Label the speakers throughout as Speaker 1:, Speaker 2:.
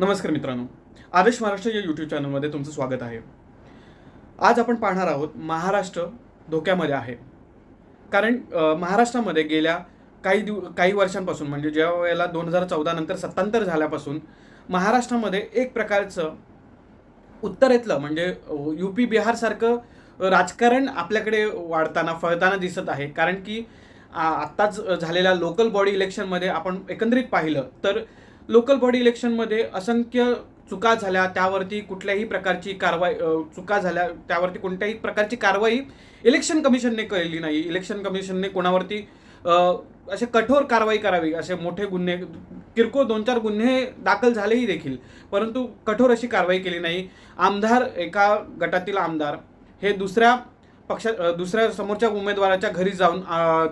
Speaker 1: नमस्कार मित्रांनो. आदर्श महाराष्ट्र या यूट्यूब चॅनलमध्ये तुमचं स्वागत आहे. आज आपण पाहणार आहोत महाराष्ट्र धोक्यामध्ये आहे. कारण महाराष्ट्रामध्ये गेल्या काही दिव काही वर्षांपासून म्हणजे ज्या वेळेला दोन हजार चौदा नंतर सत्तांतर झाल्यापासून महाराष्ट्रामध्ये एक प्रकारचं उत्तरेतलं म्हणजे यू पी बिहारसारखं राजकारण आपल्याकडे वाढताना फळताना दिसत आहे. कारण की आत्ताच झालेल्या लोकल बॉडी इलेक्शनमध्ये आपण एकंदरीत पाहिलं तर लोकल बॉडी इलेक्शनमध्ये असंख्य चुका झाल्या त्यावरती कुठल्याही प्रकारची कारवाई चुका झाल्या त्यावरती कोणत्याही प्रकारची कारवाई इलेक्शन कमिशनने केलेली नाही. इलेक्शन कमिशनने कोणावरती असे कठोर कारवाई करावी असे मोठे गुन्हे किरकोळ दोन चार गुन्हे दाखल झालेही देखील परंतु कठोर अशी कारवाई केली नाही. आमदार एका गटातील आमदार हे दुसऱ्या पक्षा दुसऱ्या समोरच्या उमेदवाराच्या घरी जाऊन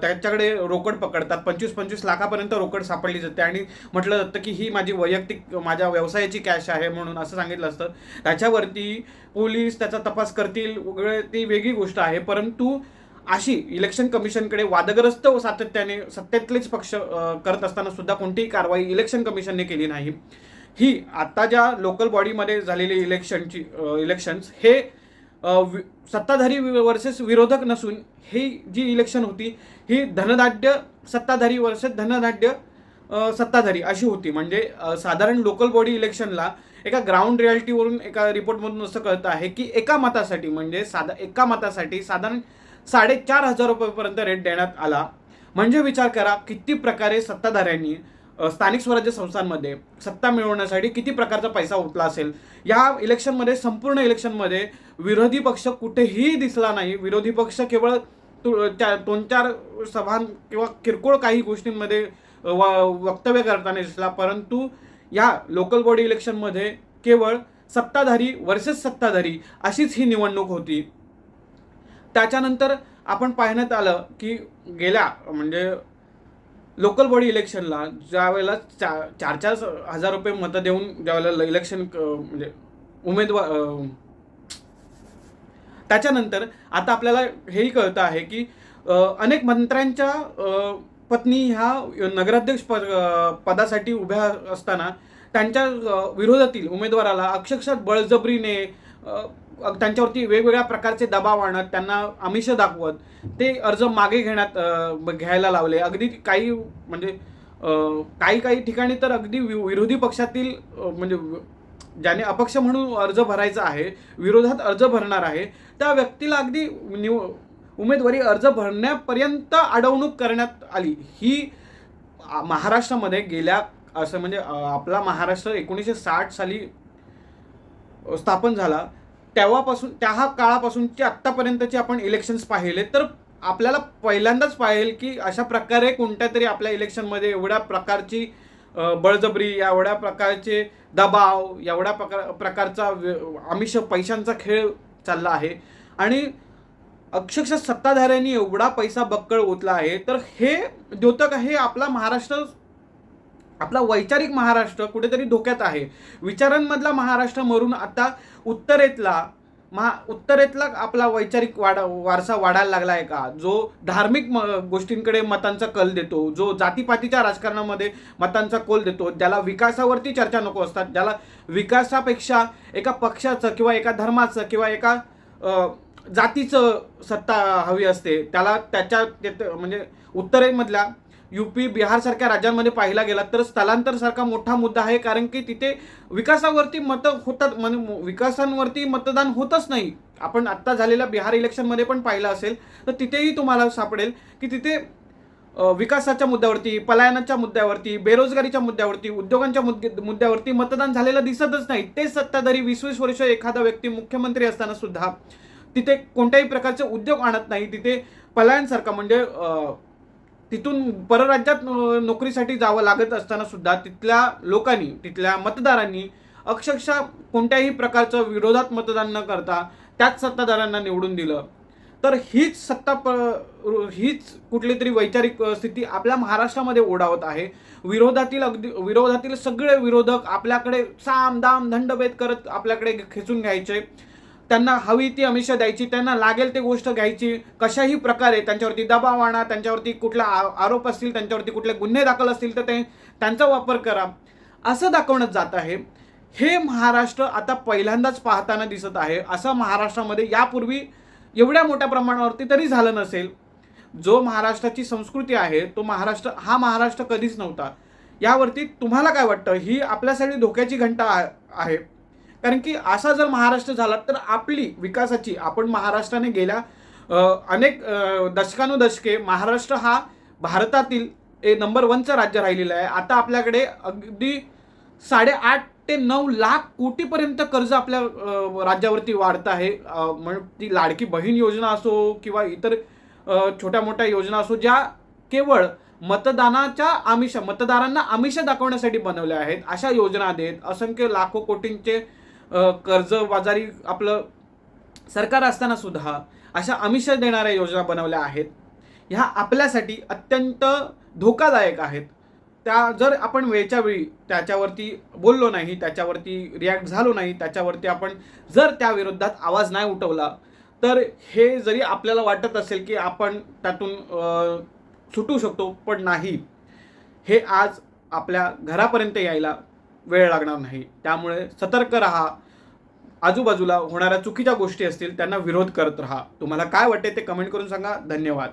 Speaker 1: त्याच्याकडे रोकड पकडतात. पंचवीस पंचवीस लाखापर्यंत रोकड सापडली जाते. आणि म्हटलं जातं की ही माझी वैयक्तिक माझ्या व्यवसायाची कॅश आहे म्हणून असं सांगितलं असतं. त्याच्यावरती पोलीस त्याचा तपास करतील वगैरे ती वेगळी गोष्ट आहे. परंतु अशी इलेक्शन कमिशनकडे वादग्रस्त व सातत्याने सत्तेतलेच पक्ष करत असताना सुद्धा कोणतीही कारवाई इलेक्शन कमिशनने केली नाही. ही आता ज्या लोकल बॉडीमध्ये झालेली इलेक्शनची इलेक्शन्स हे सत्ताधारी वर्सेस विरोधक नसून ही जी इलेक्शन होती ही धनदाढ्य सत्ताधारी वर्सेस धनदाढ्य सत्ताधारी अशी होती. म्हणजे साधारण लोकल बॉडी इलेक्शनला एका ग्राउंड रियालिटीवरून एका रिपोर्टमधून असं कळतं आहे की एका मतासाठी म्हणजे साधा एका मतासाठी साधारण साडेचार हजार रुपयेपर्यंत रेट देण्यात आला. म्हणजे विचार करा किती प्रकारे सत्ताधाऱ्यांनी स्थानिक स्वराज्य संस्थांमध्ये सत्ता मिळवण्यासाठी किती प्रकारचा पैसा उठला असेल? या इलेक्शनमध्ये संपूर्ण इलेक्शनमध्ये विरोधी पक्ष कुठेही दिसला नाही. विरोधी पक्ष केवळ तु- त्या दोन चार सभा किंवा किरकोळ काही गोष्टींमध्ये व- वक्तव्य करताना दिसला. परंतु या लोकल बॉडी इलेक्शनमध्ये केवळ सत्ताधारी वर्सेस सत्ताधारी अशीच ही निवडणूक होती. त्याच्यानंतर आपण पाहण्यात आलं की गेल्या म्हणजे लोकल बॉडी इलेक्शनला ज्या वेळेला चा चार चार हजार रुपये मतं देऊन ज्या वेळेला इलेक्शन म्हणजे उमेदवार त्याच्यानंतर आता आपल्याला हेही कळतं आहे की अनेक मंत्र्यांच्या पत्नी ह्या नगराध्यक्ष पद पदासाठी उभ्या असताना त्यांच्या विरोधातील उमेदवाराला अक्षरशः बळजबरीने त्यांच्यावरती वेगवेगळ्या प्रकारचे दबाव आणत त्यांना आमिष दाखवत ते अर्ज मागे घेण्यात घ्यायला लावले. अगदी काही म्हणजे काही काही ठिकाणी तर अगदी वि- विरोधी पक्षातील म्हणजे ज्याने अपक्ष म्हणून अर्ज भरायचा आहे विरोधात अर्ज भरणार आहे त्या व्यक्तीला अगदी निव उमेदवारी अर्ज भरण्यापर्यंत अडवणूक करण्यात आली. ही महाराष्ट्रामध्ये गेल्या असं म्हणजे आपला महाराष्ट्र एकोणीसशे साठ साली स्थापन झाला. तेव्हापासून त्या काळापासूनचे आत्तापर्यंतचे आपण इलेक्शन्स पाहिले. तर आपल्याला पहिल्यांदाच पाहिल की अशा प्रकारे कोणत्या तरी आपल्या इलेक्शनमध्ये एवढ्या प्रकारची बळजबरी एवढ्या प्रकारचे दबाव एवढ्या प्रकार प्रकारचा व्य- आमिष पैशांचा खेळ चालला आहे. आणि अक्षरशः सत्ताधाऱ्यांनी एवढा पैसा बक्कळ ओतला आहे. तर हे द्योतक हे आपला महाराष्ट्र आपला वैचारिक महाराष्ट्र कुठेतरी धोक्यात आहे. विचारांमधला महाराष्ट्र मरून आता उत्तरेतला महा उत्तरेतला आपला वैचारिक वाडा वारसा वाढायला लागला आहे का? जो धार्मिक म गोष्टींकडे मतांचा कल देतो जो जातीपातीच्या राजकारणामध्ये मतांचा कोल देतो ज्याला विकासावरती चर्चा नको असतात ज्याला विकासापेक्षा एका पक्षाचं किंवा एका धर्माचं किंवा एका जातीचं सत्ता हवी असते त्याला त्याच्या म्हणजे उत्तरेमधल्या युपी बिहारसारख्या राज्यांमध्ये पाहिला गेला तर स्थलांतर सारखा मोठा मुद्दा आहे कारण की तिथे विकासावरती मतं होतात म्हणजे विकासांवरती मतदान होतच नाही. आपण आत्ता झालेल्या बिहार इलेक्शनमध्ये पण पाहिलं असेल तर तिथेही तुम्हाला सापडेल की तिथे विकासाच्या मुद्द्यावरती पलायनाच्या मुद्द्यावरती बेरोजगारीच्या मुद्द्यावरती उद्योगांच्या मुद्दे मुद्द्यावरती मतदान झालेलं दिसतच नाही. तेच सत्ताधारी वीस वीस वर्ष एखादा व्यक्ती मुख्यमंत्री असताना सुद्धा तिथे कोणत्याही प्रकारचे उद्योग आणत नाही तिथे पलायनसारखा म्हणजे तिथून परराज्यात नोकरीसाठी जावं लागत असताना सुद्धा तिथल्या लोकांनी तिथल्या मतदारांनी अक्षरशः कोणत्याही प्रकारचं विरोधात मतदान न करता त्याच सत्ताधाऱ्यांना निवडून दिलं. तर हीच सत्ता प हीच कुठली तरी वैचारिक स्थिती आपल्या महाराष्ट्रामध्ये ओढावत आहे. विरोधातील अगदी विरोधातील सगळे विरोधक आपल्याकडे साम दाम दंडभेद करत आपल्याकडे खेचून घ्यायचे. त्यांना हवी ती अमिषा द्यायची त्यांना लागेल ते गोष्ट घ्यायची कशाही प्रकारे त्यांच्यावरती दबाव आणा त्यांच्यावरती कुठला आ- आरोप असतील त्यांच्यावरती कुठले गुन्हे दाखल असतील तर ते त्यांचा वापर करा. असं दाखवण्यात जात आहे हे महाराष्ट्र आता पहिल्यांदाच पाहताना दिसत आहे. असं महाराष्ट्रामध्ये यापूर्वी एवढ्या मोठ्या प्रमाणावरती तरी झालं नसेल. जो महाराष्ट्राची संस्कृती आहे तो महाराष्ट्र हा महाराष्ट्र कधीच नव्हता. यावरती तुम्हाला काय वाटतं? ही आपल्यासाठी धोक्याची घंटा आहे. कारण की असा जर महाराष्ट्र झाला तर आपली विकासाची आपण महाराष्ट्राने गेल्या अनेक दशकानुदशके महाराष्ट्र हा भारतातील ए नंबर वनचं राज्य राहिलेलं आहे. आता आपल्याकडे अगदी साडेआठ ते नऊ लाख कोटीपर्यंत कर्ज आपल्या राज्यावरती वाढत आहे. म्हणजे ती लाडकी बहीण योजना असो किंवा इतर छोट्या मोठ्या योजना असो ज्या केवळ मतदानाच्या आमिष मतदारांना आमिष दाखवण्यासाठी बनवल्या आहेत अशा योजना देत असंख्य लाखो कोटींचे कर्ज बाजारी आपलं सरकार असताना सुद्धा अशा आमिष देणाऱ्या योजना बनवल्या आहेत. ह्या आपल्यासाठी अत्यंत धोकादायक आहेत. त्या जर आपण वेळच्या वेळी त्याच्यावरती बोललो नाही त्याच्यावरती रिॲक्ट झालो नाही त्याच्यावरती आपण जर त्या विरोधात आवाज नाही उठवला तर हे जरी आपल्याला वाटत असेल की आपण त्यातून सुटू शकतो पण नाही. हे आज आपल्या घरापर्यंत यायला वेळ लागणार नाही. त्यामुळे सतर्क राहा. आजूबाजूला होणाऱ्या चुकीच्या गोष्टी असतील त्यांना विरोध करत राहा. तुम्हाला काय वाटते ते कमेंट करून सांगा. धन्यवाद.